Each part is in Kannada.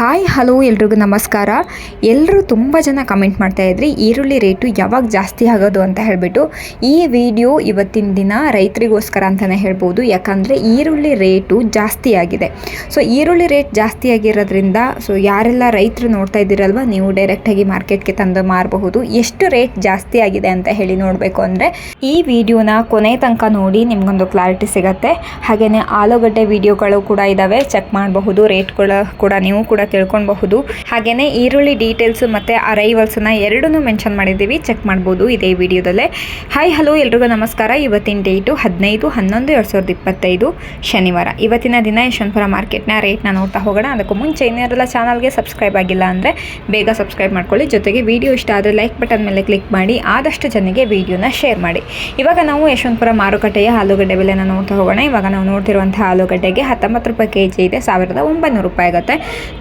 ಹಾಯ್, ಹಲೋ ಎಲ್ರಿಗೂ ನಮಸ್ಕಾರ. ಎಲ್ಲರೂ ತುಂಬ ಜನ ಕಮೆಂಟ್ ಮಾಡ್ತಾ ಇದ್ರಿ, ಈರುಳ್ಳಿ ರೇಟು ಯಾವಾಗ ಜಾಸ್ತಿ ಆಗೋದು ಅಂತ ಹೇಳಿಬಿಟ್ಟು ಈ ವಿಡಿಯೋ ಇವತ್ತಿನ ದಿನ ರೈತರಿಗೋಸ್ಕರ ಅಂತಲೇ ಹೇಳ್ಬೋದು. ಯಾಕಂದರೆ ಈರುಳ್ಳಿ ರೇಟು ಜಾಸ್ತಿ ಆಗಿದೆ. ಸೊ ಈರುಳ್ಳಿ ರೇಟ್ ಜಾಸ್ತಿ ಆಗಿರೋದ್ರಿಂದ ಸೊ ಯಾರೆಲ್ಲ ರೈತರು ನೋಡ್ತಾ ಇದ್ದೀರಲ್ವ, ನೀವು ಡೈರೆಕ್ಟಾಗಿ ಮಾರ್ಕೆಟ್ಗೆ ತಂದು ಮಾರಬಹುದು. ಎಷ್ಟು ರೇಟ್ ಜಾಸ್ತಿ ಆಗಿದೆ ಅಂತ ಹೇಳಿ ನೋಡಬೇಕು ಅಂದರೆ, ಈ ವಿಡಿಯೋನ ಕೊನೆ ತನಕ ನೋಡಿ ನಿಮಗೊಂದು ಕ್ಲಾರಿಟಿ ಸಿಗುತ್ತೆ. ಹಾಗೆಯೇ ಆಲೂಗಡ್ಡೆ ವಿಡಿಯೋಗಳು ಕೂಡ ಇದ್ದಾವೆ ಚೆಕ್ ಮಾಡಬಹುದು. ರೇಟ್ಗಳು ಕೂಡ ನೀವು ಕೂಡ ತಿಳ್ಕೊಳ್ಬಹುದು. ಹಾಗೆಯೇ ಈರುಳ್ಳಿ ಡೀಟೇಲ್ಸ್ ಮತ್ತು ಅರೈವಲ್ಸನ್ನ ಎರಡನ್ನೂ ಮೆನ್ಷನ್ ಮಾಡಿದ್ದೀವಿ. ಚೆಕ್ ಮಾಡ್ಬೋದು ಇದೇ ವಿಡಿಯೋದಲ್ಲೇ. ಹಾಯ್ ಹಲೋ ಎಲ್ರಿಗೂ ನಮಸ್ಕಾರ. ಇವತ್ತಿನ ಡೇಟು ಹದಿನೈದು ಹನ್ನೊಂದು ಎರಡು ಸಾವಿರದ ಇಪ್ಪತ್ತೈದು ಶನಿವಾರ. ಇವತ್ತಿನ ದಿನ ಯಶವಂತಪುರ ಮಾರ್ಕೆಟ್ನ ರೇಟ್ನ ನೋಡ್ತಾ ಹೋಗೋಣ. ಅದಕ್ಕೂ ಮುಂಚೆ ಇನ್ನೇರೆಲ್ಲ ಚಾನಲ್ಗೆ ಸಬ್ಸ್ಕ್ರೈಬ್ ಆಗಿಲ್ಲ ಅಂದರೆ ಬೇಗ ಸಬ್ಸ್ಕ್ರೈಬ್ ಮಾಡ್ಕೊಳ್ಳಿ. ಜೊತೆಗೆ ವಿಡಿಯೋ ಇಷ್ಟ ಆದರೆ ಲೈಕ್ ಬಟನ್ ಮೇಲೆ ಕ್ಲಿಕ್ ಮಾಡಿ. ಆದಷ್ಟು ಜನರಿಗೆ ವಿಡಿಯೋನ ಶೇರ್ ಮಾಡಿ. ಇವಾಗ ನಾವು ಯಶವಂತಪುರ ಮಾರುಕಟ್ಟೆಯ ಆಲೂಗಡ್ಡೆ ಬೆಲೆನ ನೋಡ್ತಾ ಹೋಗೋಣ. ಇವಾಗ ನಾವು ನೋಡ್ತಿರುವಂಥ ಆಲೂಗಡ್ಡೆಗೆ ಹತ್ತೊಂಬತ್ತು ರೂಪಾಯಿ ಕೆ ಜಿ ಇದೆ. ಸಾವಿರದ ಒಂಬೈನೂರು ರೂಪಾಯಿ ಆಗುತ್ತೆ.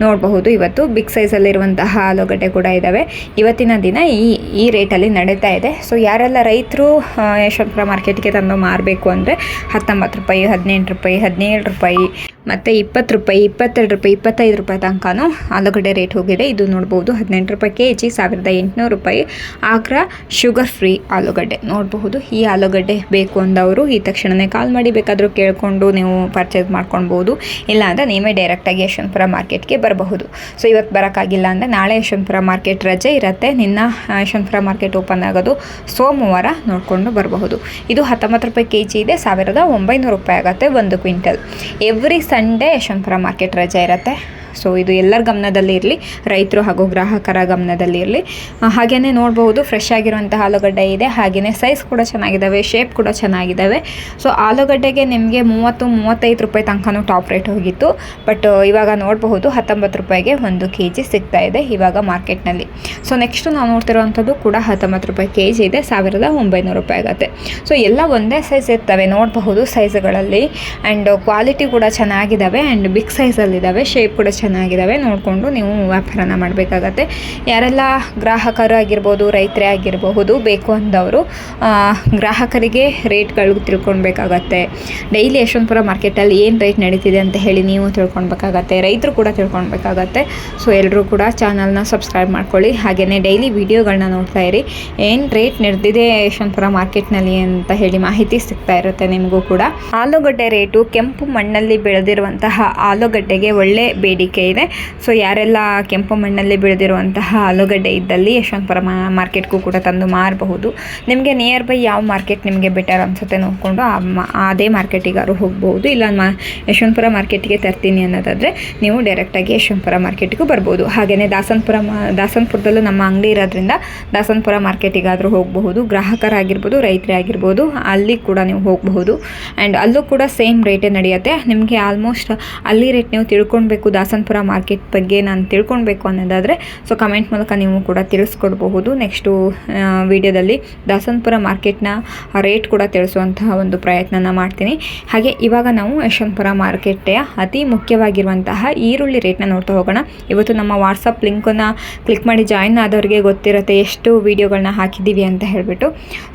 ನೋಡಬಹುದು. ಇವತ್ತು ಬಿಗ್ ಸೈಜಲ್ಲಿರುವಂತಹ ಆಲೂಗಡ್ಡೆ ಕೂಡ ಇದ್ದಾವೆ ಇವತ್ತಿನ ದಿನ ಈ ಈ ರೇಟಲ್ಲಿ ನಡೀತಾ ಇದೆ. ಸೊ ಯಾರೆಲ್ಲ ರೈತರು ಯಶವಂತಪುರ ಮಾರ್ಕೆಟ್ಗೆ ತಂದು ಮಾರಬೇಕು ಅಂದರೆ ಹತ್ತೊಂಬತ್ತು ರೂಪಾಯಿ, ಹದಿನೆಂಟು ರೂಪಾಯಿ, ಹದಿನೇಳು ರೂಪಾಯಿ ಮತ್ತು ಇಪ್ಪತ್ತು ರೂಪಾಯಿ, ಇಪ್ಪತ್ತೆರಡು ರೂಪಾಯಿ, ಇಪ್ಪತ್ತೈದು ರೂಪಾಯಿ ತನಕನೂ ಆಲೂಗಡ್ಡೆ ರೇಟ್ ಹೋಗಿದೆ. ಇದು ನೋಡ್ಬೋದು ಹದಿನೆಂಟು ರೂಪಾಯಿ ಕೆ ಜಿ ಸಾವಿರದ ಎಂಟುನೂರು ರೂಪಾಯಿ ಆಗ್ರಾ ಶುಗರ್ ಫ್ರೀ ಆಲೂಗಡ್ಡೆ. ನೋಡಬಹುದು, ಈ ಆಲೂಗಡ್ಡೆ ಬೇಕು ಅಂದವರು ಈ ತಕ್ಷಣವೇ ಕಾಲ್ ಮಾಡಿ ಬೇಕಾದರೂ ಕೇಳಿಕೊಂಡು ನೀವು ಪರ್ಚೇಸ್ ಮಾಡ್ಕೊಳ್ಬೋದು. ಇಲ್ಲ ಅಂದರೆ ನೀವೇ ಡೈರೆಕ್ಟಾಗಿ ಯಶವಂತಪುರ ಮಾರ್ಕೆಟ್ಗೆ ಬರಬಹುದು. ಸೊ ಇವತ್ತು ಬರೋಕ್ಕಾಗಿಲ್ಲ ಅಂದರೆ ನಾಳೆ ಯಶವಂತಪುರ ಮಾರ್ಕೆಟ್ ರಜೆ ಇರುತ್ತೆ. ನಿನ್ನ ಯಶವಂತಪುರ ಮಾರ್ಕೆಟ್ ಓಪನ್ ಆಗೋದು ಸೋಮವಾರ ನೋಡಿಕೊಂಡು ಬರಬಹುದು. ಇದು ಹತ್ತೊಂಬತ್ತು ರೂಪಾಯಿ ಕೆ ಜಿ ಇದೆ, ಸಾವಿರದ ಒಂಬೈನೂರು ರೂಪಾಯಿ ಆಗುತ್ತೆ ಒಂದು quintal. Every Sunday Yeshwanthpur market ರಜೆ ಇರುತ್ತೆ. ಸೊ ಇದು ಎಲ್ಲರ ಗಮನದಲ್ಲಿ ಇರಲಿ, ರೈತರು ಹಾಗೂ ಗ್ರಾಹಕರ ಗಮನದಲ್ಲಿ ಇರಲಿ. ಹಾಗೆಯೇ ನೋಡಬಹುದು ಫ್ರೆಶ್ ಆಗಿರುವಂತಹ ಆಲೂಗಡ್ಡೆ ಇದೆ. ಹಾಗೆಯೇ ಸೈಜ್ ಕೂಡ ಚೆನ್ನಾಗಿದ್ದಾವೆ ಶೇಪ್ ಕೂಡ ಚೆನ್ನಾಗಿದ್ದಾವೆ ಸೊ ಆಲೂಗಡ್ಡೆಗೆ ನಿಮಗೆ ಮೂವತ್ತು, ಮೂವತ್ತೈದು ರೂಪಾಯಿ ತನಕನೂ ಟಾಪ್ ರೇಟ್ ಹೋಗಿತ್ತು. ಬಟ್ ಇವಾಗ ನೋಡಬಹುದು, ಹತ್ತೊಂಬತ್ತು ರೂಪಾಯಿಗೆ ಒಂದು ಕೆ ಜಿ ಸಿಗ್ತಾ ಇದೆ ಇವಾಗ ಮಾರ್ಕೆಟ್ನಲ್ಲಿ ಸೊ ನೆಕ್ಸ್ಟ್ ನಾವು ನೋಡ್ತಿರುವಂಥದ್ದು ಕೂಡ ಹತ್ತೊಂಬತ್ತು ರೂಪಾಯಿ ಕೆ ಜಿ ಇದೆ, ಸಾವಿರದ ಒಂಬೈನೂರು ರೂಪಾಯಿ ಆಗುತ್ತೆ. ಸೊ ಎಲ್ಲ ಒಂದೇ ಸೈಜ್ ಇರ್ತವೆ, ನೋಡಬಹುದು ಸೈಜ್ಗಳಲ್ಲಿ ಆ್ಯಂಡ್ ಕ್ವಾಲಿಟಿ ಕೂಡ ಚೆನ್ನಾಗಿದ್ದಾವೆ ಆ್ಯಂಡ್ ಬಿಗ್ ಸೈಜಲ್ಲಿದ್ದಾವೆ ಶೇಪ್ ಕೂಡ ಚೆನ್ನಾಗಿದ್ದಾವೆ. ನೋಡಿಕೊಂಡು ನೀವು ವ್ಯಾಪಾರನ ಮಾಡಬೇಕಾಗತ್ತೆ. ಯಾರೆಲ್ಲ ಗ್ರಾಹಕರು ಆಗಿರ್ಬೋದು, ರೈತರೇ ಆಗಿರಬಹುದು, ಬೇಕು ಅಂದವರು ಗ್ರಾಹಕರಿಗೆ ರೇಟ್ಗಳು ತಿಳ್ಕೊಳ್ಬೇಕಾಗತ್ತೆ. ಡೈಲಿ ಯಶವಂತಪುರ ಮಾರ್ಕೆಟಲ್ಲಿ ಏನು ರೇಟ್ ನಡೀತಿದೆ ಅಂತ ಹೇಳಿ ನೀವು ತಿಳ್ಕೊಳ್ಬೇಕಾಗತ್ತೆ. ರೈತರು ಕೂಡ ತಿಳ್ಕೊಳ್ಬೇಕಾಗತ್ತೆ. ಸೊ ಎಲ್ಲರೂ ಕೂಡ ಚಾನಲ್ನ ಸಬ್ಸ್ಕ್ರೈಬ್ ಮಾಡ್ಕೊಳ್ಳಿ. ಹಾಗೆಯೇ ಡೈಲಿ ವೀಡಿಯೋಗಳನ್ನ ನೋಡ್ತಾ ಇರಿ. ಏನು ರೇಟ್ ನಡೆದಿದೆ ಯಶವಂತಪುರ ಮಾರ್ಕೆಟ್ನಲ್ಲಿ ಅಂತ ಹೇಳಿ ಮಾಹಿತಿ ಸಿಗ್ತಾ ಇರುತ್ತೆ ನಿಮಗೂ ಕೂಡ. ಆಲೂಗಡ್ಡೆ ರೇಟು ಕೆಂಪು ಮಣ್ಣಲ್ಲಿ ಬೆಳೆದಿರುವಂತಹ ಆಲೂಗಡ್ಡೆಗೆ ಒಳ್ಳೆ ಬೇಡಿಕೆ ಇದೆ. ಸೊ ಯಾರೆಲ್ಲ ಕೆಂಪು ಮಣ್ಣಲ್ಲಿ ಬೆಳೆದಿರುವಂತಹ ಆಲೂಗಡ್ಡೆ ಇದ್ದಲ್ಲಿ ಯಶವಂತಪುರ ಮಾರ್ಕೆಟ್ಗೂ ಕೂಡ ತಂದು ಮಾರಬಹುದು. ನಿಮಗೆ ನಿಯರ್ ಬೈ ಯಾವ ಮಾರ್ಕೆಟ್ ನಿಮಗೆ ಬೆಟರ್ ಅನ್ಸುತ್ತೆ ನೋಡಿಕೊಂಡು ಆ ಅದೇ ಮಾರ್ಕೆಟಿಗಾರು ಹೋಗಬಹುದು. ಇಲ್ಲ ಯಶವಂತಪುರ ಮಾರ್ಕೆಟ್ಗೆ ತರ್ತೀನಿ ಅನ್ನೋದಾದರೆ ನೀವು ಡೈರೆಕ್ಟಾಗಿ ಯಶವಂತಪುರ ಮಾರ್ಕೆಟ್ಗೂ ಬರ್ಬೋದು. ಹಾಗೆಯೇ ದಾಸನಪುರ ದಾಸನಪುರದಲ್ಲೂ ನಮ್ಮ ಅಂಗಡಿ ಇರೋದ್ರಿಂದ ದಾಸನ್ಪುರ ಮಾರ್ಕೆಟಿಗಾದರೂ ಹೋಗಬಹುದು. ಗ್ರಾಹಕರಾಗಿರ್ಬೋದು, ರೈತರೇ ಆಗಿರ್ಬೋದು, ಅಲ್ಲಿ ಕೂಡ ನೀವು ಹೋಗಬಹುದು. ಆ್ಯಂಡ್ ಅಲ್ಲೂ ಕೂಡ ಸೇಮ್ ರೇಟೇ ನಡೆಯುತ್ತೆ. ನಿಮಗೆ ಆಲ್ಮೋಸ್ಟ್ ಅಲ್ಲಿ ರೇಟ್ ನೀವು ತಿಳ್ಕೊಳ್ಬೇಕು ದಾಸನಪುರ ಮಾರ್ಕೆಟ್ ಬಗ್ಗೆ ನಾನು ತಿಳ್ಕೊಳ್ಬೇಕು ಅನ್ನೋದಾದರೆ ಸೊ ಕಮೆಂಟ್ ಮೂಲಕ ನೀವು ಕೂಡ ತಿಳಿಸ್ಕೊಡ್ಬಹುದು. ನೆಕ್ಸ್ಟು ವಿಡಿಯೋದಲ್ಲಿ ದಾಸನಪುರ ಮಾರ್ಕೆಟ್ನ ರೇಟ್ ಕೂಡ ತಿಳಿಸುವಂತಹ ಒಂದು ಪ್ರಯತ್ನನ ಮಾಡ್ತೀನಿ. ಹಾಗೆ ಇವಾಗ ನಾವು ಯಶವಂತಪುರ ಮಾರ್ಕೆಟ್ಟೆಯ ಅತಿ ಮುಖ್ಯವಾಗಿರುವಂತಹ ಈರುಳ್ಳಿ ರೇಟ್ನ ನೋಡ್ತಾ ಹೋಗೋಣ. ಇವತ್ತು ನಮ್ಮ ವಾಟ್ಸಪ್ ಲಿಂಕನ್ನು ಕ್ಲಿಕ್ ಮಾಡಿ ಜಾಯಿನ್ ಆದವರಿಗೆ ಗೊತ್ತಿರುತ್ತೆ ಎಷ್ಟು ವೀಡಿಯೋಗಳನ್ನ ಹಾಕಿದ್ದೀವಿ ಅಂತ ಹೇಳಿಬಿಟ್ಟು.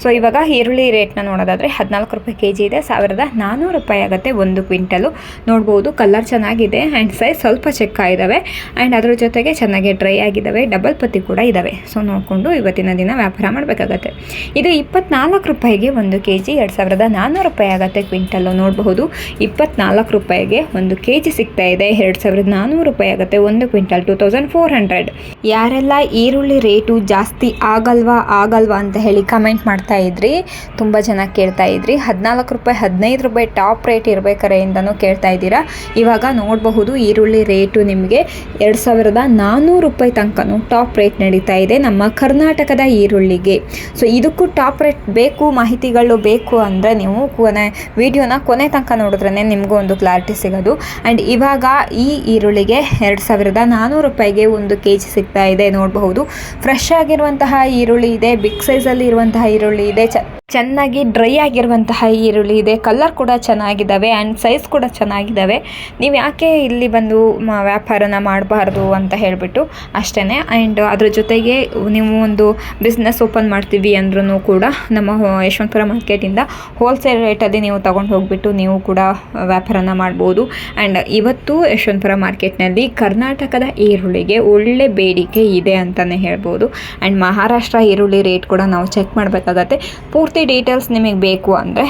ಸೊ ಇವಾಗ ಈರುಳ್ಳಿ ರೇಟ್ನ ನೋಡೋದಾದರೆ ಹದಿನಾಲ್ಕು ರೂಪಾಯಿ ಕೆ ಜಿ ಇದೆ, ಸಾವಿರದ ನಾನ್ನೂರು ರೂಪಾಯಿ ಆಗುತ್ತೆ ಒಂದು ಕ್ವಿಂಟಲು. ನೋಡ್ಬೋದು ಕಲರ್ ಚೆನ್ನಾಗಿದೆ ಆ್ಯಂಡ್ ಸೈಜ್ ಸ್ವಲ್ಪ ಚೆಕ್ಕ ಇದ್ದಾವೆ ಆ್ಯಂಡ್ ಅದ್ರ ಜೊತೆಗೆ ಚೆನ್ನಾಗಿ ಡ್ರೈ ಆಗಿದ್ದಾವೆ. ಡಬಲ್ ಪತ್ತಿ ಕೂಡ ಇದ್ದಾವೆ. ಸೊ ನೋಡಿಕೊಂಡು ಇವತ್ತಿನ ದಿನ ವ್ಯಾಪಾರ ಮಾಡಬೇಕಾಗತ್ತೆ. ಇದು ಇಪ್ಪತ್ನಾಲ್ಕು ರೂಪಾಯಿಗೆ ಒಂದು ಕೆ ಜಿ ಎರಡು ಸಾವಿರದ ನಾನ್ನೂರು ರೂಪಾಯಿ ಆಗುತ್ತೆ ಕ್ವಿಂಟಲ್ಲು ನೋಡಬಹುದು. ಇಪ್ಪತ್ನಾಲ್ಕು ರೂಪಾಯಿಗೆ ಒಂದು ಕೆ ಜಿ ಸಿಗ್ತಾ ಇದೆ. ಎರಡು ಸಾವಿರದ ನಾನ್ನೂರು ರೂಪಾಯಿ ಆಗುತ್ತೆ ಒಂದು quintal two thousand four hundred ಯಾರೆಲ್ಲ ಈರುಳ್ಳಿ ರೇಟು ಜಾಸ್ತಿ ಆಗಲ್ವಾ ಆಗಲ್ವಾ ಅಂತ ಹೇಳಿ ಕಮೆಂಟ್ ಮಾಡ್ತಾ ಇದ್ರಿ. ತುಂಬ ಜನ ಕೇಳ್ತಾ ಇದ್ರಿ. ಹದಿನಾಲ್ಕು ರೂಪಾಯಿ, ಹದಿನೈದು ರೂಪಾಯಿ ಟಾಪ್ ರೇಟ್ ಇರಬೇಕಾರೆ ಇಂದನೂ ಕೇಳ್ತಾ ಇದ್ದೀರಾ. ಇವಾಗ ನೋಡಬಹುದು ಈರುಳ್ಳಿ ರೇಟು ನಿಮಗೆ ಎರಡು ಸಾವಿರದ ನಾನ್ನೂರು ರೂಪಾಯಿ ತನಕನೂ ಟಾಪ್ ರೇಟ್ ನಡೀತಾ ಇದೆ ನಮ್ಮ ಕರ್ನಾಟಕದ ಈರುಳ್ಳಿಗೆ. ಸೊ ಇದಕ್ಕೂ ಟಾಪ್ ರೇಟ್ ಬೇಕು, ಮಾಹಿತಿಗಳು ಬೇಕು ಅಂದರೆ ನೀವು ಕೊನೆ ವಿಡಿಯೋನ ಕೊನೆ ತನಕ ನೋಡಿದ್ರೆ ನಿಮಗೂ ಒಂದು ಕ್ಲಾರಿಟಿ ಸಿಗೋದು. ಆ್ಯಂಡ್ ಇವಾಗ ಈ ಈರುಳ್ಳಿಗೆ ಎರಡು ಸಾವಿರದ ನಾನ್ನೂರು ರೂಪಾಯಿಗೆ ಒಂದು ಕೆ ಜಿ ಸಿಗ್ತಾ ಇದೆ, ನೋಡಬಹುದು. ಫ್ರೆಶ್ ಆಗಿರುವಂತಹ ಈರುಳ್ಳಿ ಇದೆ ಬಿಗ್ ಸೈಜಲ್ಲಿ ಇರುವಂತಹ ಈರುಳ್ಳಿ ಇದೆ, ಚ, ಚೆನ್ನಾಗಿ ಡ್ರೈ ಆಗಿರುವಂತಹ ಈರುಳ್ಳಿ ಇದೆ ಕಲರ್ ಕೂಡ ಚೆನ್ನಾಗಿದ್ದಾವೆ ಆ್ಯಂಡ್ ಸೈಜ್ ಕೂಡ ಚೆನ್ನಾಗಿದ್ದಾವೆ. ನೀವು ಯಾಕೆ ಇಲ್ಲಿ ಬಂದು ವ್ಯಾಪಾರನ ಮಾಡಬಾರ್ದು ಅಂತ ಹೇಳಿಬಿಟ್ಟು ಅಷ್ಟೇ ಆ್ಯಂಡ್ ಅದ್ರ ಜೊತೆಗೆ ನೀವು ಒಂದು ಬಿಸ್ನೆಸ್ ಓಪನ್ ಮಾಡ್ತೀವಿ ಅಂದ್ರೂ ಕೂಡ ನಮ್ಮ ಯಶವಂತಪುರ ಮಾರ್ಕೆಟಿಂದ ಹೋಲ್ಸೇಲ್ ರೇಟಲ್ಲಿ ನೀವು ತಗೊಂಡು ಹೋಗ್ಬಿಟ್ಟು ನೀವು ಕೂಡ ವ್ಯಾಪಾರನ ಮಾಡ್ಬೋದು. ಆ್ಯಂಡ್ ಇವತ್ತು ಯಶವಂತಪುರ ಮಾರ್ಕೆಟ್ನಲ್ಲಿ ಕರ್ನಾಟಕದ ಈರುಳ್ಳಿಗೆ ಒಳ್ಳೆ ಬೇಡಿಕೆ ಇದೆ ಅಂತಲೇ ಹೇಳ್ಬೋದು. ಆ್ಯಂಡ್ ಮಹಾರಾಷ್ಟ್ರ ಈರುಳ್ಳಿ ರೇಟ್ ಕೂಡ ನಾವು ಚೆಕ್ ಮಾಡಬೇಕಾಗತ್ತೆ. ಪೂರ್ತಿ ಡೀಟೇಲ್ಸ್ ನಿಮಗೆ ಬೇಕು ಅಂದರೆ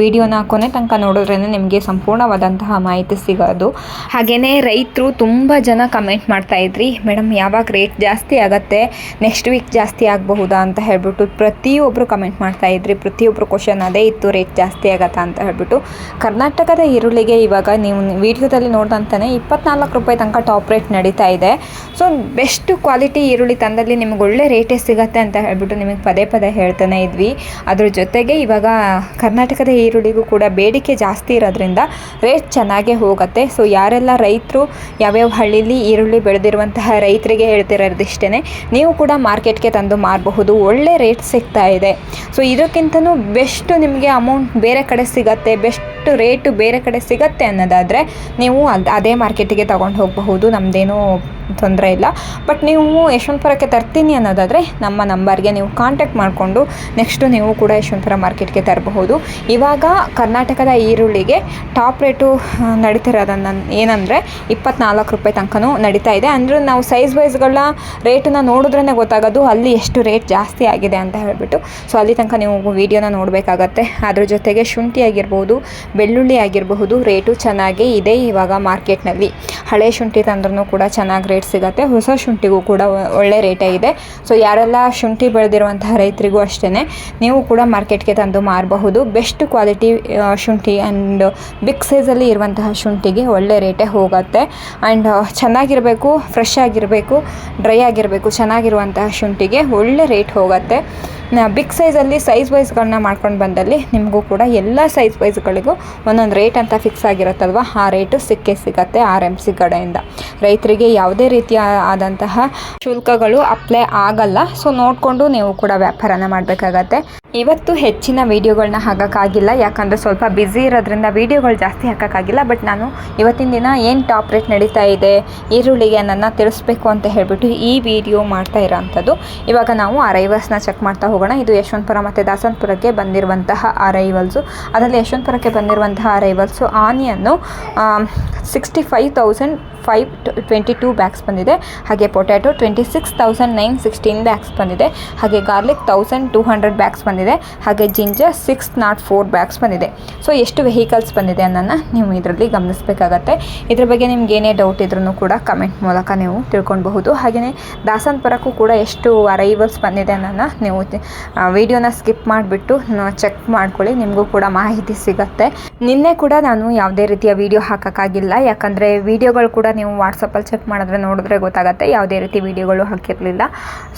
ವಿಡಿಯೋನ ಕೊನೆ ತನಕ ನೋಡಿದ್ರೇ ನಿಮಗೆ ಸಂಪೂರ್ಣವಾದಂತಹ ಮಾಹಿತಿ ಸಿಗೋದು. ಹಾಗೆಯೇ ರೈತರು ತುಂಬ ಜನ ಕಮೆಂಟ್ ಮಾಡ್ತಾ ಇದ್ರಿ. ಮೇಡಮ್ ಯಾವಾಗ ರೇಟ್ ಜಾಸ್ತಿ ಆಗುತ್ತೆ? ನೆಕ್ಸ್ಟ್ ವೀಕ್ ಜಾಸ್ತಿ ಆಗಬಹುದಾ ಅಂತ ಹೇಳ್ಬಿಟ್ಟು ಪ್ರತಿಯೊಬ್ಬರು ಕಮೆಂಟ್ ಮಾಡ್ತಾ ಇದ್ರಿ. ಪ್ರತಿಯೊಬ್ಬರು ಕ್ವಶನ್ ಅದೇ ಇತ್ತು ರೇಟ್ ಜಾಸ್ತಿ ಆಗತ್ತಾ ಅಂತ ಹೇಳ್ಬಿಟ್ಟು. ಕರ್ನಾಟಕದ ಈರುಳ್ಳಿಗೆ ಇವಾಗ ನೀವು ವಿಡಿಯೋದಲ್ಲಿ ನೋಡ್ದಂತಾನೆ ಇಪ್ಪತ್ನಾಲ್ಕು ರೂಪಾಯಿ ತನಕ ಟಾಪ್ ರೇಟ್ ನಡೀತಾ ಇದೆ. ಸೊ ಬೆಸ್ಟ್ ಕ್ವಾಲಿಟಿ ಈರುಳ್ಳಿ ತಂದಲ್ಲಿ ನಿಮ್ಗೆ ಒಳ್ಳೆ ರೇಟೇ ಸಿಗತ್ತೆ ಅಂತ ಹೇಳ್ಬಿಟ್ಟು ನಿಮಗೆ ಪದೇ ಪದೇ ಹೇಳ್ತಾನೆ ಇದ್ವಿ. ಅದ್ರ ಜೊತೆಗೆ ಇವಾಗ ಕರ್ನಾಟಕದ ಈರುಳ್ಳಿಗೂ ಕೂಡ ಬೇಡಿಕೆ ಜಾಸ್ತಿ ಇರೋದ್ರಿಂದ ರೇಟ್ ಚೆನ್ನಾಗೇ ಹೋಗುತ್ತೆ. ಸೊ ಯಾರೆಲ್ಲ ರೈತರು ಯಾವ್ಯಾವ ಹಳ್ಳಿಲಿ ಈರುಳ್ಳಿ ಬೆಳೆದಿರುವಂತಹ ರೈತರಿಗೆ ಹೇಳ್ತಿರೋದಿಷ್ಟೇ ನೀವು ಕೂಡ ಮಾರ್ಕೆಟ್ಗೆ ತಂದು ಮಾರಬಹುದು. ಒಳ್ಳೆ ರೇಟ್ ಸಿಗ್ತಾ ಇದೆ. ಸೊ ಇದಕ್ಕಿಂತನೂ ಬೆಸ್ಟ್ ನಿಮಗೆ ಅಮೌಂಟ್ ಬೇರೆ ಕಡೆ ಸಿಗತ್ತೆ. ಬೆಸ್ಟ್ ರೇಟು ಬೇರೆ ಕಡೆ ಸಿಗತ್ತೆ ಅನ್ನೋದಾದರೆ ನೀವು ಅದು ಅದೇ ಮಾರ್ಕೆಟಿಗೆ ತೊಗೊಂಡು ಹೋಗಬಹುದು ನಮ್ಮದೇನೂ ತೊಂದರೆ ಇಲ್ಲ. ಬಟ್ ನೀವು ಯಶವಂತಪುರಕ್ಕೆ ತರ್ತೀನಿ ಅನ್ನೋದಾದರೆ ನಮ್ಮ ನಂಬರ್ಗೆ ನೀವು ಕಾಂಟ್ಯಾಕ್ಟ್ ಮಾಡಿಕೊಂಡು ನೆಕ್ಸ್ಟು ನೀವು ಕೂಡ ಯಶವಂತಪುರ ಮಾರ್ಕೆಟ್ಗೆ ತರಬಹುದು. ಇವಾಗ ಕರ್ನಾಟಕದ ಈರುಳ್ಳಿಗೆ ಟಾಪ್ ರೇಟು ನಡೀತಿರೋದನ್ನು ಏನಂದರೆ ಇಪ್ಪತ್ನಾಲ್ಕು ರೂಪಾಯಿ ತನಕನೂ ನಡೀತಾ ಇದೆ. ಅಂದರೆ ನಾವು ಸೈಜ್ ವೈಸ್ಗಳ ರೇಟನ್ನ ನೋಡಿದ್ರೇ ಗೊತ್ತಾಗೋದು ಅಲ್ಲಿ ಎಷ್ಟು ರೇಟ್ ಜಾಸ್ತಿ ಆಗಿದೆ ಅಂತ ಹೇಳಿಬಿಟ್ಟು. ಸೊ ಅಲ್ಲಿ ತನಕ ನೀವು ವಿಡಿಯೋನ ನೋಡಬೇಕಾಗತ್ತೆ. ಅದ್ರ ಜೊತೆಗೆ ಶುಂಠಿ ಆಗಿರ್ಬೋದು ಬೆಳ್ಳುಳ್ಳಿ ಆಗಿರಬಹುದು, ರೇಟು ಚೆನ್ನಾಗೇ ಇದೆ ಇವಾಗ ಮಾರ್ಕೆಟ್ನಲ್ಲಿ. ಹಳೆ ಶುಂಠಿ ತಂದ್ರೂ ಕೂಡ ಚೆನ್ನಾಗಿ ರೇಟ್ ಸಿಗುತ್ತೆ, ಹೊಸ ಶುಂಠಿಗೂ ಕೂಡ ಒಳ್ಳೆ ರೇಟೇ ಇದೆ. ಸೊ ಯಾರೆಲ್ಲ ಶುಂಠಿ ಬೆಳೆದಿರುವಂತಹ ರೈತರಿಗೂ ಅಷ್ಟೇ ನೀವು ಕೂಡ ಮಾರ್ಕೆಟ್ಗೆ ತಂದು ಮಾರಬಹುದು. ಬೆಸ್ಟ್ ಕ್ವಾಲಿಟಿ ಶುಂಠಿ ಆ್ಯಂಡ್ ಬಿಗ್ ಸೈಜಲ್ಲಿ ಇರುವಂತಹ ಶುಂಠಿಗೆ ಒಳ್ಳೆ ರೇಟೇ ಹೋಗುತ್ತೆ. ಆ್ಯಂಡ್ ಚೆನ್ನಾಗಿರಬೇಕು ಫ್ರೆಶ್ ಆಗಿರಬೇಕು ಡ್ರೈ ಆಗಿರಬೇಕು, ಚೆನ್ನಾಗಿರುವಂತಹ ಶುಂಠಿಗೆ ಒಳ್ಳೆ ರೇಟ್ ಹೋಗುತ್ತೆ. ಬಿಗ್ ಸೈಜಲ್ಲಿ ಸೈಜ್ ವೈಸ್ಗಳನ್ನ ಮಾಡ್ಕೊಂಡು ಬಂದಲ್ಲಿ ನಿಮಗೂ ಕೂಡ ಎಲ್ಲ ಸೈಜ್ ವೈಸ್ಗಳಿಗೂ ಒಂದೊಂದು ರೇಟ್ ಅಂತ ಫಿಕ್ಸ್ ಆಗಿರುತ್ತಲ್ವ? ಆ ರೇಟು ಸಿಕ್ಕೇ ಸಿಗತ್ತೆ ಆರ್ ಎಂ ಸಿ ಕಡೆಯಿಂದ. ರೈತರಿಗೆ ಯಾವುದೇ ರೀತಿಯ ಆದಂತಹ ಶುಲ್ಕಗಳು ಅಪ್ಲೈ ಆಗಲ್ಲ. ಸೊ ನೋಡಿಕೊಂಡು ನೀವು ಕೂಡ ವ್ಯಾಪಾರನ ಮಾಡಬೇಕಾಗತ್ತೆ. ಇವತ್ತು ಹೆಚ್ಚಿನ ವೀಡಿಯೋಗಳನ್ನ ಹಾಕೋಕ್ಕಾಗಿಲ್ಲ, ಯಾಕಂದರೆ ಸ್ವಲ್ಪ ಬ್ಯುಸಿ ಇರೋದ್ರಿಂದ ವೀಡಿಯೋಗಳು ಜಾಸ್ತಿ ಹಾಕೋಕ್ಕಾಗಿಲ್ಲ ಬಟ್ ನಾನು ಇವತ್ತಿನ ದಿನ ಏನು ಟಾಪ್ ರೇಟ್ ನಡೀತಾ ಇದೆ, ಈರುಳ್ಳಿಗೆ ನನ್ನ ತಿಳಿಸ್ಬೇಕು ಅಂತ ಹೇಳಿಬಿಟ್ಟು ಈ ವಿಡಿಯೋ ಮಾಡ್ತಾ ಇರೋವಂಥದ್ದು ಇವಾಗ ನಾವು ಅರೈವಲ್ಸ್ನ ಚೆಕ್ ಮಾಡ್ತಾ ಹೋಗೋಣ. ಇದು ಯಶವಂತಪುರ ಮತ್ತು ದಾಸನಪುರಕ್ಕೆ ಬಂದಿರುವಂತಹ ಅರೈವಲ್ಸು ಅದರಲ್ಲಿ ಯಶವಂತಪುರಕ್ಕೆ ಬಂದಿರುವಂತಹ arrivals onion sixty five thousand five twenty two bags ಬಂದಿದೆ. ಹಾಗೆ potato twenty six thousand nine sixteen bags ಬಂದಿದೆ. ಹಾಗೆ garlic thousand two hundred bags ಬಂದಿದೆ. ಹಾಗೆ ginger six nought four bags ಬಂದಿದೆ. ಸೊ ಎಷ್ಟು ವೆಹಿಕಲ್ಸ್ ಬಂದಿದೆ ಅನ್ನೋನ್ನ ನೀವು ಇದರಲ್ಲಿ ಗಮನಿಸಬೇಕಾಗತ್ತೆ. ಇದ್ರ ಬಗ್ಗೆ ನಿಮ್ಗೆ ಏನೇ ಡೌಟ್ ಇದ್ರೂ ಕೂಡ ಕಮೆಂಟ್ ಮೂಲಕ ನೀವು ತಿಳ್ಕೊಳ್ಬಹುದು. ಹಾಗೆಯೇ ದಾಸನಪುರಕ್ಕೂ ಕೂಡ ಎಷ್ಟು ಅರೈವಲ್ಸ್ ಬಂದಿದೆ ಅನ್ನೋನ್ನ ನೀವು ವಿಡಿಯೋನ ಸ್ಕಿಪ್ ಮಾಡಿಬಿಟ್ಟು ಚೆಕ್ ಮಾಡ್ಕೊಳ್ಳಿ. ನಿಮಗೂ ಕೂಡ ಮಾಹಿತಿ ಸಿಗುತ್ತೆ. ನಿನ್ನೆ ಕೂಡ ನಾನು ಯಾವುದೇ ರೀತಿಯ ವಿಡಿಯೋ ಹಾಕೋಕ್ಕಾಗಿಲ್ಲ. ಯಾಕಂದರೆ ವಿಡಿಯೋಗಳು ಕೂಡ ನೀವು ವಾಟ್ಸಪ್ಪಲ್ಲಿ ಚೆಕ್ ಮಾಡಿದ್ರೆ ನೋಡಿದ್ರೆ ಗೊತ್ತಾಗುತ್ತೆ. ಯಾವುದೇ ರೀತಿ ವಿಡಿಯೋಗಳು ಹಾಕಿರಲಿಲ್ಲ.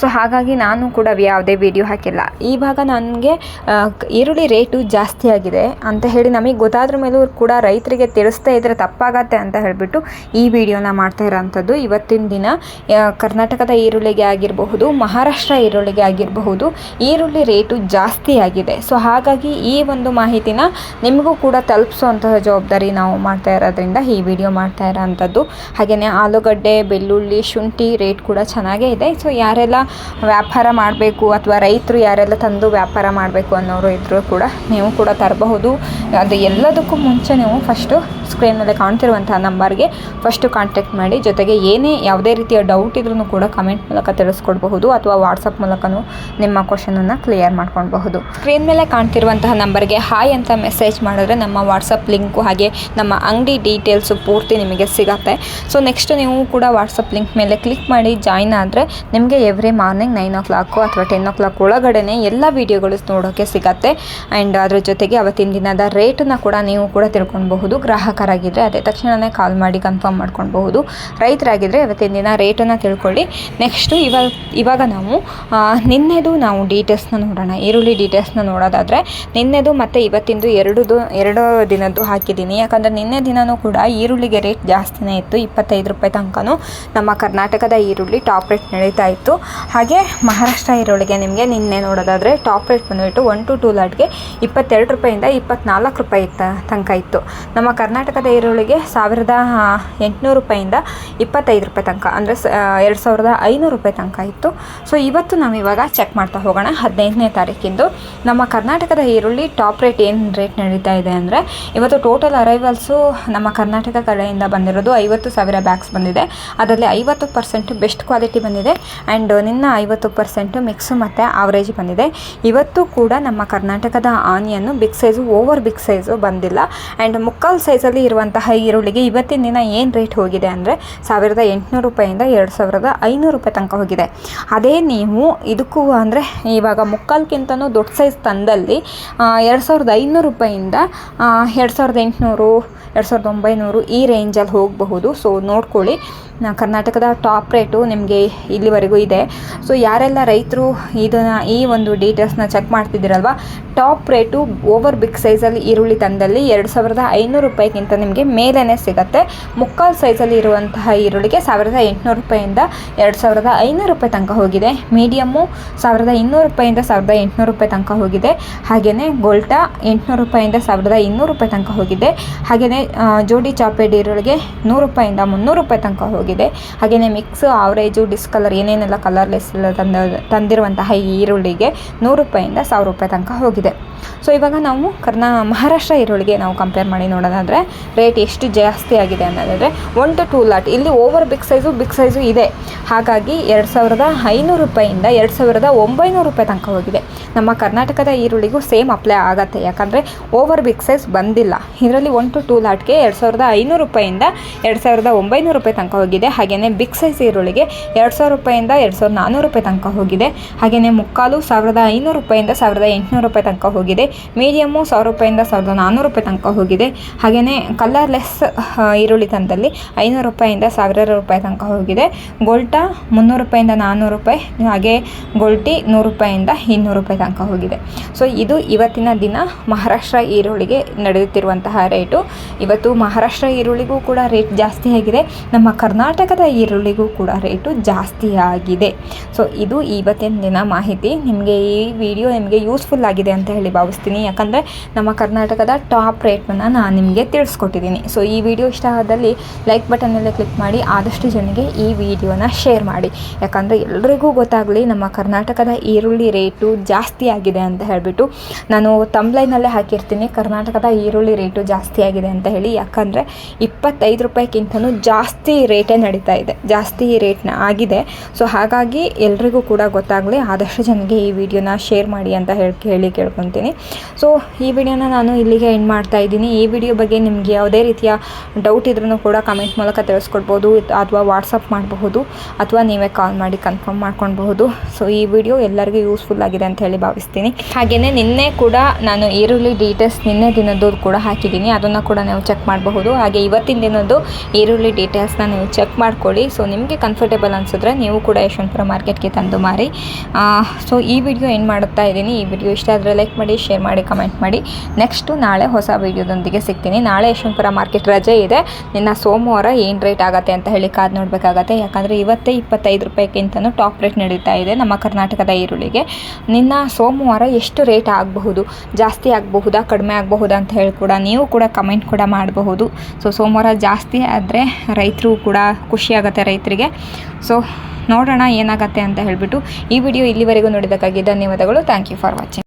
ಸೊ ಹಾಗಾಗಿ ನಾನು ಕೂಡ ಯಾವುದೇ ವಿಡಿಯೋ ಹಾಕಿಲ್ಲ. ಇವಾಗ ನನಗೆ ಈರುಳ್ಳಿ ರೇಟು ಜಾಸ್ತಿ ಆಗಿದೆ ಅಂತ ಹೇಳಿ ನಮಗೆ ಗೊತ್ತಾದ್ರ ಮೇಲೂ ಕೂಡ ರೈತರಿಗೆ ತಿಳಿಸ್ತಾ ಇದ್ದರೆ ತಪ್ಪಾಗತ್ತೆ ಅಂತ ಹೇಳಿಬಿಟ್ಟು ಈ ವಿಡಿಯೋನ ಮಾಡ್ತಾ ಇರೋವಂಥದ್ದು ಇವತ್ತಿನ ದಿನ ಕರ್ನಾಟಕದ ಈರುಳ್ಳಿಗೆ ಆಗಿರಬಹುದು, ಮಹಾರಾಷ್ಟ್ರ ಈರುಳ್ಳಿಗೆ ಆಗಿರಬಹುದು, ಈರುಳ್ಳಿ ರೇಟು ಜಾಸ್ತಿ ಆಗಿದೆ. ಸೊ, ಹಾಗಾಗಿ ಈ ಒಂದು ಮಾಹಿತಿನ ನಿಮಗೂ ಕೂಡ ತಲುಪಿಸುವಂತಹ ಜವಾಬ್ದಾರಿ ನಾವು ಮಾಡ್ತಾ ಇರೋದ್ರಿಂದ ಈ ವಿಡಿಯೋ ಮಾಡ್ತಾ ಇರೋವಂಥದ್ದು ಹಾಗೆಯೇ ಆಲೂಗಡ್ಡೆ, ಬೆಳ್ಳುಳ್ಳಿ, ಶುಂಠಿ ರೇಟ್ ಕೂಡ ಚೆನ್ನಾಗೇ ಇದೆ. ಸೊ, ಯಾರೆಲ್ಲ ವ್ಯಾಪಾರ ಮಾಡಬೇಕು ಅಥವಾ ರೈತರು ಯಾರೆಲ್ಲ ತಂದು ವ್ಯಾಪಾರ ಮಾಡಬೇಕು ಅನ್ನೋರು ಇದ್ದರೂ ಕೂಡ ನೀವು ಕೂಡ ತರಬಹುದು. ಅದು ಎಲ್ಲದಕ್ಕೂ ಮುಂಚೆ ನೀವು ಫಸ್ಟು ಸ್ಕ್ರೀನ್ ಮೇಲೆ ಕಾಣ್ತಿರುವಂತಹ ನಂಬರ್ಗೆ ಫಸ್ಟು ಕಾಂಟ್ಯಾಕ್ಟ್ ಮಾಡಿ, ಜೊತೆಗೆ ಏನೇ ಯಾವುದೇ ರೀತಿಯ ಡೌಟ್ ಇದ್ರೂ ಕೂಡ ಕಮೆಂಟ್ ಮೂಲಕ ತಿಳಿಸ್ಕೊಡ್ಬಹುದು ಅಥವಾ ವಾಟ್ಸಪ್ ಮೂಲಕನೂ ನಿಮ್ಮ ಕ್ವಶನನ್ನು ಕ್ಲಿಯರ್ ಮಾಡ್ಕೊಳ್ಬಹುದು. ಸ್ಕ್ರೀನ್ ಮೇಲೆ ಕಾಣ್ತಿರುವಂತಹ ನಂಬರ್ಗೆ ಹಾಯ್ ಅಂತ ಮೆಸೇಜ್ ಮಾಡಿದ್ರೆ ನಮ್ಮ ವಾಟ್ಸಪ್ ಲಿಂಕು ಹಾಗೆ ನಮ್ಮ ಅಂಗಡಿ ಡೀಟೇಲ್ಸು ಪೂರ್ತಿ ನಿಮಗೆ ಸಿಗತ್ತೆ. ಸೊ ನೆಕ್ಸ್ಟ್ ನೀವು ಕೂಡ ವಾಟ್ಸಪ್ ಲಿಂಕ್ ಮೇಲೆ ಕ್ಲಿಕ್ ಮಾಡಿ ಜಾಯ್ನ್ ಆದರೆ ನಿಮಗೆ every morning nine o'clock ಅಥವಾ ಟೆನ್ ಓ ಕ್ಲಾಕ್ ಒಳಗಡೆ ಎಲ್ಲ ವೀಡಿಯೋಗಳು ನೋಡೋಕ್ಕೆ ಸಿಗತ್ತೆ. ಆ್ಯಂಡ್ ಅದ್ರ ಜೊತೆಗೆ ಅವತ್ತಿನ ದಿನದ ರೇಟನ್ನು ಕೂಡ ನೀವು ಕೂಡ ತಿಳ್ಕೊಳ್ಬಹುದು. ಗ್ರಾಹಕರಾಗಿದ್ದರೆ ಅದೇ ತಕ್ಷಣವೇ ಕಾಲ್ ಮಾಡಿ ಕನ್ಫರ್ಮ್ ಮಾಡ್ಕೊಳ್ಬಹುದು. ರೈತರಾಗಿದ್ದರೆ ಅವತ್ತಿನ ದಿನ ರೇಟನ್ನು ತಿಳ್ಕೊಳ್ಳಿ. ನೆಕ್ಸ್ಟು ಇವಾಗ ಇವಾಗ ನಾವು ನಿನ್ನೆದು ನಾವು ಡೀಟೇಲ್ಸ್ನ ನೋಡೋಣ. ಈರುಳ್ಳಿ ಡೀಟೇಲ್ಸ್ನ ನೋಡೋದಾದರೆ, ನಿನ್ನೆದು ಮತ್ತು ಇವತ್ತಿಂದು ಎರಡುದು, ಎರಡು ದಿನದ್ದು ಹಾಕಿದ್ದೀನಿ. ಯಾಕಂದರೆ ನಿನ್ನೆ ದಿನವೂ ಕೂಡ ಈರುಳ್ಳಿಗೆ ರೇಟ್ ಜಾಸ್ತಿನೇ ಇತ್ತು. ಇಪ್ಪತ್ತೈದು ರೂಪಾಯಿ ತನಕನೂ ನಮ್ಮ ಕರ್ನಾಟಕದ ಈರುಳ್ಳಿ ಟಾಪ್ ರೇಟ್ ನಡೀತಾ ಇತ್ತು. ಹಾಗೆ ಮಹಾರಾಷ್ಟ್ರ ಈರುಳ್ಳಿಗೆ ನಿಮಗೆ ನಿನ್ನೆ ನೋಡೋದಾದರೆ ಟಾಪ್ ರೇಟ್ ಬಂದುಬಿಟ್ಟು ಒನ್ ಟು ಟೂ ಲಾಟ್ಗೆ ಇಪ್ಪತ್ತೆರಡು ರೂಪಾಯಿಂದ ಇಪ್ಪತ್ನಾಲ್ಕು ರೂಪಾಯಿ ತನಕ ಇತ್ತು. ನಮ್ಮ ಕರ್ನಾಟಕದ ಈರುಳ್ಳಿಗೆ ಸಾವಿರದ ಎಂಟುನೂರು ರೂಪಾಯಿಂದ ಇಪ್ಪತ್ತೈದು ರೂಪಾಯಿ ತನಕ, ಅಂದರೆ ಎರಡು ಸಾವಿರದ ಐನೂರು ರೂಪಾಯಿ ತನಕ ಇತ್ತು. ಸೊ ಇವತ್ತು ನಾವು ಇವಾಗ ಚೆಕ್ ಮಾಡ್ತಾ ಹೋಗೋಣ ಹದಿನೈದನೇ ತಾರೀಕಿಂದು. ನಮ್ಮ ಕರ್ನಾಟಕದ ಈರುಳ್ಳಿ ಟಾಪ್ ರೇಟ್ ಏನು ರೇಟ್ ನಡೀತಾ ಇದೆ ಅಂದರೆ, ಇವತ್ತು ಟೋಟಲ್ ಅರೈವಲ್ಸು ನಮ್ಮ ಕರ್ನಾಟಕ ಕಡೆಯಿಂದ ಬಂದಿರೋದು ಐವತ್ತು ಸಾವಿರ ಬ್ಯಾಗ್ಸ್ ಬಂದಿದೆ. ಅದರಲ್ಲಿ ಐವತ್ತು ಪರ್ಸೆಂಟ್ ಬೆಸ್ಟ್ ಕ್ವಾಲಿಟಿ ಬಂದಿದೆ. ಆ್ಯಂಡ್ ನಿನ್ನ ಐವತ್ತು ಪರ್ಸೆಂಟು ಮಿಕ್ಸು ಮತ್ತು ಆವ್ರೇಜ್ ಬಂದಿದೆ. ಇವತ್ತು ಕೂಡ ನಮ್ಮ ಕರ್ನಾಟಕದ onion big size, over big size ಬಂದಿಲ್ಲ. ಆ್ಯಂಡ್ ಮುಕ್ಕಾಲು ಸೈಜಲ್ಲಿ ಇರುವಂತಹ ಈರುಳ್ಳಿಗೆ ಇವತ್ತಿನ ದಿನ ಏನು ರೇಟ್ ಹೋಗಿದೆ ಅಂದರೆ ಸಾವಿರದ ಎಂಟುನೂರು ರೂಪಾಯಿಂದ ಎರಡು ಸಾವಿರದ ಐನೂರು ರೂಪಾಯಿ ತನಕ ಹೋಗಿದೆ. ಅದೇ ನೀವು ಇದಕ್ಕೂ ಅಂದರೆ ಇವಾಗ ಮುಕ್ಕಾಲ್ಗಿಂತನೂ ದೊಡ್ಡ ಸೈಜ್ ತಂದಲ್ಲಿ ಎರಡು ಸಾವಿರದ ಐನೂರು ರೂಪಾಯಿಂದ ಎರಡು ಸಾವಿರದ ಎಂಟುನೂರು, ಎರಡು ಸಾವಿರದ ಒಂಬೈನೂರು ಈ ರೇಂಜಲ್ಲಿ ಹೋಗಬಹುದು. ಸೊ ನೋಡ್ಕೊಳ್ಳಿ. ಕರ್ನಾಟಕದ ಟಾಪ್ ರೇಟು ನಿಮಗೆ ಇಲ್ಲಿವರೆಗೂ ಇದೆ. ಸೊ ಯಾರೆಲ್ಲ ರೈತರು ಇದನ್ನು ಈ ಒಂದು ಡೀಟೇಲ್ಸ್ನ ಚೆಕ್ ಮಾಡ್ತಿದ್ದೀರಲ್ವ? ಟಾಪ್ ರೇಟು ಓವರ್ ಬಿಗ್ ಸೈಜಲ್ಲಿ ಈರುಳ್ಳಿ ತಂದಲ್ಲಿ ಎರಡು ಸಾವಿರದ ಐನೂರು ರೂಪಾಯಿಗಿಂತ ನಿಮಗೆ ಮೇಲೇ ಸಿಗುತ್ತೆ. ಮುಕ್ಕಾಲು ಸೈಜಲ್ಲಿ ಇರುವಂತಹ ಈರುಳ್ಳಿಗೆ ಸಾವಿರದ ಎಂಟುನೂರು ರೂಪಾಯಿಂದ ಎರಡು ಸಾವಿರದ ಐನೂರು ರೂಪಾಯಿ ತನಕ ಹೋಗಿದೆ. ಮೀಡಿಯಮ್ಮು ಸಾವಿರದ ಇನ್ನೂರು ರೂಪಾಯಿಂದ ಸಾವಿರದ ಎಂಟುನೂರು ರೂಪಾಯಿ ತನಕ ಹೋಗಿದೆ. ಹಾಗೆಯೇ ಗೋಲ್ಟಾ ಎಂಟುನೂರು ರೂಪಾಯಿಂದ ಸಾವಿರದ ಇನ್ನೂರು ರೂಪಾಯಿ ತನಕ ಹೋಗಿದೆ. ಹಾಗೆಯೇ ಜೋಡಿ ಚಾಪೆಡ್ ಈರುಳ್ಳಿಗೆ ನೂರು ರೂಪಾಯಿಂದ ಮುನ್ನೂರು ರೂಪಾಯಿ ತನಕ ಹೋಗಿದೆ. ಹಾಗೆಯೇ ಮಿಕ್ಸ್ ಆವ್ರೇಜು ಡಿಸ್ಕಲರ್ ಏನೇನೆಲ್ಲ ಕಲರ್ಲೆಸ್ ಎಲ್ಲ ತಂದ, ತಂದಿರುವಂತಹ ಈರುಳ್ಳಿಗೆ ನೂರು ರೂಪಾಯಿಂದ ಸಾವಿರ ರೂಪಾಯಿ ತನಕ ಹೋಗಿದೆ. ಸೊ ಇವಾಗ ನಾವು ಕರ್ನಾ ಮಹಾರಾಷ್ಟ್ರ ಈರುಳ್ಳಿಗೆ ನಾವು ಕಂಪೇರ್ ಮಾಡಿ ನೋಡೋದಾದರೆ ರೇಟ್ ಎಷ್ಟು ಜಾಸ್ತಿ ಆಗಿದೆ ಅನ್ನೋದಾದರೆ ಒನ್ ಟು ಟೂ ಲಾಟ್. ಇಲ್ಲಿ over big size big size ಇದೆ. ಹಾಗಾಗಿ ಎರಡು ಸಾವಿರದ ಐನೂರು ರೂಪಾಯಿಂದ ಎರಡು ಸಾವಿರದ ಒಂಬೈನೂರು ರೂಪಾಯಿ ತನಕ ಹೋಗಿದೆ. ನಮ್ಮ ಕರ್ನಾಟಕದ ಈರುಳ್ಳಿಗೂ ಸೇಮ್ ಅಪ್ಲೈ ಆಗುತ್ತೆ. ಯಾಕಂದರೆ ಓವರ್ ಬಿಗ್ ಸೈಜ್ ಬಂದಿಲ್ಲ. ಇದರಲ್ಲಿ ಒನ್ ಟು ಟೂ ಲಾಟ್ಗೆ ಎರಡು ಸಾವಿರದ ಐನೂರು ರೂಪಾಯಿಂದ ಎರಡು ಸಾವಿರದ ಒಂಬೈನೂರು ರೂಪಾಯಿ ತನಕ ಹೋಗಿದೆ. ಹಾಗೆಯೇ ಬಿಗ್ ಸೈಜ್ ಈರುಳ್ಳಿಗೆ ಎರಡು ಸಾವಿರ ರೂಪಾಯಿಂದ ಎರಡು ಸಾವಿರದ ನಾನ್ನೂರು ರೂಪಾಯಿ ತನಕ ಹೋಗಿದೆ. ಹಾಗೆಯೇ ಮುಕ್ಕಾಲು ಸಾವಿರದ ಐನೂರು ರೂಪಾಯಿಂದ ಸಾವಿರದ ಎಂಟುನೂರು ರೂಪಾಯಿ ತನಕ ಹೋಗಿದೆ. ಮೀಡಿಯಮ್ಮು ಸಾವಿರ ರೂಪಾಯಿಂದ ಸಾವಿರದ ನಾನ್ನೂರು ರೂಪಾಯಿ ತನಕ ಹೋಗಿದೆ. ಹಾಗೆಯೇ ಕಲರ್ಲೆಸ್ ಈರುಳ್ಳಿ ತಂದಲ್ಲಿ ಐನೂರು ರೂಪಾಯಿಂದ ಸಾವಿರಾರು ರೂಪಾಯಿ ತನಕ ಹೋಗಿದೆ. ಗೋಲ್ಟಾ ಮುನ್ನೂರು ರೂಪಾಯಿಂದ ನಾನ್ನೂರು ರೂಪಾಯಿ, ಹಾಗೆ ಗೋಲ್ಟಿ ನೂರು ರೂಪಾಯಿಂದ ಇನ್ನೂರು ರೂಪಾಯಿ ತನಕ ಹೋಗಿದೆ. ಸೊ, ಇದು ಇವತ್ತಿನ ದಿನ ಮಹಾರಾಷ್ಟ್ರ ಈರುಳ್ಳಿಗೆ ನಡೆಯುತ್ತಿರುವಂತಹ ರೇಟು. ಇವತ್ತು ಮಹಾರಾಷ್ಟ್ರ ಈರುಳ್ಳಿಗೂ ಕೂಡ ರೇಟ್ ಜಾಸ್ತಿ ಆಗಿದೆ. ನಮ್ಮ ಕರ್ನಾಟಕದ ಈರುಳ್ಳಿಗೂ ಕೂಡ ರೇಟು ಜಾಸ್ತಿ ಆಗಿದೆ. ಸೊ, ಇದು ಇವತ್ತಿನ ದಿನ ಮಾಹಿತಿ. ನಿಮಗೆ ಈ ವಿಡಿಯೋ ನಿಮಗೆ ಯೂಸ್ಫುಲ್ ಆಗಿದೆ ಅಂತ ಹೇಳಿ ಯಾಕಂದರೆ ನಮ್ಮ ಕರ್ನಾಟಕದ ಟಾಪ್ ರೇಟನ್ನು ನಾನು ನಿಮಗೆ ತಿಳಿಸ್ಕೊಟ್ಟಿದ್ದೀನಿ. ಸೊ ಈ ವಿಡಿಯೋ ಇಷ್ಟ ಆದಲ್ಲಿ ಲೈಕ್ ಬಟನ್ನೆಲ್ಲ ಕ್ಲಿಕ್ ಮಾಡಿ, ಆದಷ್ಟು ಜನರಿಗೆ ಈ ವಿಡಿಯೋನ ಶೇರ್ ಮಾಡಿ. ಯಾಕಂದರೆ ಎಲ್ರಿಗೂ ಗೊತ್ತಾಗಲಿ, ನಮ್ಮ ಕರ್ನಾಟಕದ ಈರುಳ್ಳಿ ರೇಟು ಜಾಸ್ತಿ ಆಗಿದೆ ಅಂತ ಹೇಳಿಬಿಟ್ಟು ನಾನು ತಂಬ್ಲೈನಲ್ಲೇ ಹಾಕಿರ್ತೀನಿ. ಕರ್ನಾಟಕದ ಈರುಳ್ಳಿ ರೇಟು ಜಾಸ್ತಿ ಆಗಿದೆ ಅಂತ ಹೇಳಿ. ಯಾಕಂದರೆ ಇಪ್ಪತ್ತೈದು ರೂಪಾಯಿಗಿಂತನೂ ಜಾಸ್ತಿ ರೇಟೇ ನಡೀತಾ ಇದೆ. ಜಾಸ್ತಿ ರೇಟ್ನ ಆಗಿದೆ. ಸೊ ಹಾಗಾಗಿ ಎಲ್ರಿಗೂ ಕೂಡ ಗೊತ್ತಾಗಲಿ, ಆದಷ್ಟು ಜನಿಗೆ ಈ ವಿಡಿಯೋನ ಶೇರ್ ಮಾಡಿ ಅಂತ ಹೇಳಿ, ಕೇಳಿ ಕೇಳ್ಕೊತೀನಿ. ಸೊ ಈ ವಿಡಿಯೋನ ನಾನು ಇಲ್ಲಿಗೆ ಎಂಡ್ ಮಾಡ್ತಾ ಇದ್ದೀನಿ. ಈ ವಿಡಿಯೋ ಬಗ್ಗೆ ನಿಮಗೆ ಯಾವುದೇ ರೀತಿಯ ಡೌಟ್ ಇದ್ರೂ ಕೂಡ ಕಮೆಂಟ್ ಮೂಲಕ ತಿಳಿಸ್ಕೊಡ್ಬೋದು, ಅಥವಾ ವಾಟ್ಸಪ್ ಮಾಡಬಹುದು, ಅಥವಾ ನೀವೇ ಕಾಲ್ ಮಾಡಿ ಕನ್ಫರ್ಮ್ ಮಾಡ್ಕೊಳ್ಬಹುದು. ಸೊ ಈ ವಿಡಿಯೋ ಎಲ್ಲರಿಗೂ ಯೂಸ್ಫುಲ್ ಆಗಿದೆ ಅಂತ ಹೇಳಿ ಭಾವಿಸ್ತೀನಿ. ಹಾಗೆಯೇ ನಿನ್ನೆ ಕೂಡ ನಾನು ಈರುಳ್ಳಿ ಡೀಟೇಲ್ಸ್ ನಿನ್ನೆ ದಿನದ್ದು ಕೂಡ ಹಾಕಿದ್ದೀನಿ. ಅದನ್ನು ಕೂಡ ನೀವು ಚೆಕ್ ಮಾಡಬಹುದು. ಹಾಗೆ ಇವತ್ತಿನ ದಿನದ್ದು ಈರುಳ್ಳಿ ಡೀಟೇಲ್ಸ್ನ ನೀವು ಚೆಕ್ ಮಾಡ್ಕೊಳ್ಳಿ. ಸೊ ನಿಮಗೆ ಕಂಫರ್ಟೇಬಲ್ ಅನಿಸಿದ್ರೆ ನೀವು ಕೂಡ ಯಶವಂತಪುರ ಮಾರ್ಕೆಟ್ಗೆ ತಂದು ಮಾರಿ. ಸೊ ಈ ವಿಡಿಯೋ ಏನು ಮಾಡುತ್ತಾ ಇದ್ದೀನಿ. ಈ ವಿಡಿಯೋ ಇಷ್ಟ ಆದರೆ ಲೈಕ್ ಮಾಡಿ ಶೇರ್ ಮಾಡಿ ಕಮೆಂಟ್ ಮಾಡಿ. ನೆಕ್ಸ್ಟು ನಾಳೆ ಹೊಸ ವೀಡಿಯೋದೊಂದಿಗೆ ಸಿಗ್ತೀನಿ. ನಾಳೆ ಯಶವಂತಪುರ ಮಾರ್ಕೆಟ್ ರಜೆ ಇದೆ. ನಿನ್ನ ಸೋಮವಾರ ಏನು ರೇಟ್ ಆಗುತ್ತೆ ಅಂತ ಹೇಳಿ ಕಾದು ನೋಡಬೇಕಾಗತ್ತೆ. ಯಾಕಂದರೆ ಇವತ್ತೇ ಇಪ್ಪತ್ತೈದು ರೂಪಾಯಿಗಿಂತನೂ ಟಾಪ್ ರೇಟ್ ನಡೀತಾ ಇದೆ ನಮ್ಮ ಕರ್ನಾಟಕದ ಈರುಳ್ಳಿಗೆ. ನಿನ್ನ ಸೋಮವಾರ ಎಷ್ಟು ರೇಟ್ ಆಗಬಹುದು? ಜಾಸ್ತಿ ಆಗಬಹುದಾ? ಕಡಿಮೆ ಆಗಬಹುದಾ ಅಂತ ಹೇಳಿ ಕೂಡ ನೀವು ಕೂಡ ಕಮೆಂಟ್ ಕೂಡ ಮಾಡಬಹುದು. ಸೊ ಸೋಮವಾರ ಜಾಸ್ತಿ ಆದರೆ ರೈತರು ಕೂಡ ಖುಷಿಯಾಗುತ್ತೆ ರೈತರಿಗೆ. ಸೊ ನೋಡೋಣ ಏನಾಗತ್ತೆ ಅಂತ ಹೇಳಿಬಿಟ್ಟು ಈ ವಿಡಿಯೋ ಇಲ್ಲಿವರೆಗೂ ನೋಡಿದ್ದಕ್ಕಾಗಿ ಧನ್ಯವಾದಗಳು. Thank you for watching